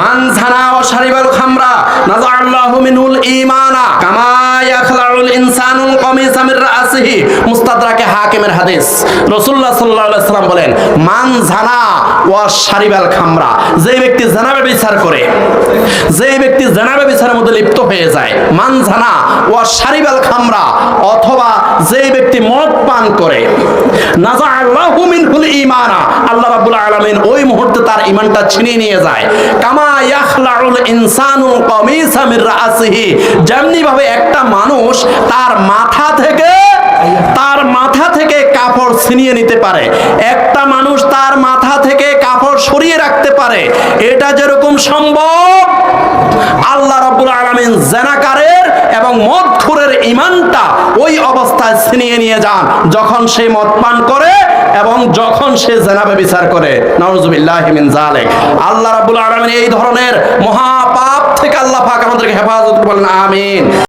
মান জানা ওয়া শারিবাল খামরা নাযাআল্লাহু মিনহুল ঈমানা, কামা ইয়াখলাউল ইনসানুল কামিসা রাসিহি, মুস্তাদরাকে হাকিমের হাদিস। রাসূলুল্লাহ সাল্লাল্লাহু আলাইহি সাল্লাম বলেন মান ওয়া শারিবাল খামরা যে ব্যক্তি জানাবে বিচার করে যে ব্যক্তি জানাবে বিচারের মধ্যে লিপ্ত হয়ে যায় মান জানা ওয়া শারিবাল খামরা অথবা যে ব্যক্তি মদ পান করে নাজা আল্লাহু মিনহুল ঈমানা, আল্লাহ রাব্বুল আলামিন তার ঈমানটা ছিনিয়ে নিয়ে যায়। কামা ইয়াখলাউল ইনসানুল কামিসা মির রাসিহি। যেমনি ভাবে একটা মানুষ তার মাথা থেকে, তার মাথা থেকে কাপড় ছিনিয়ে নিতে পারে। একটা মানুষ তার মাথা থেকে কাপড় সরিয়ে রাখতে পারে। এটা যেরকম সম্ভব, আল্লাহ রাব্বুল আলামিন জেনাকারের এবং মদখুরের ইমানটা ওই অবস্থায় ছিনিয়ে নিয়ে যান। যখন সে মদ পান করে এবং যখন সে জেনাবে বিচার করে, নাউজুবিল্লাহি মিন জালিক আল্লাহ রাবুল আলমিন এই ধরনের মহাপাপ থেকে আল্লাহ পাক আমাদেরকে হেফাজত বলেন আমিন।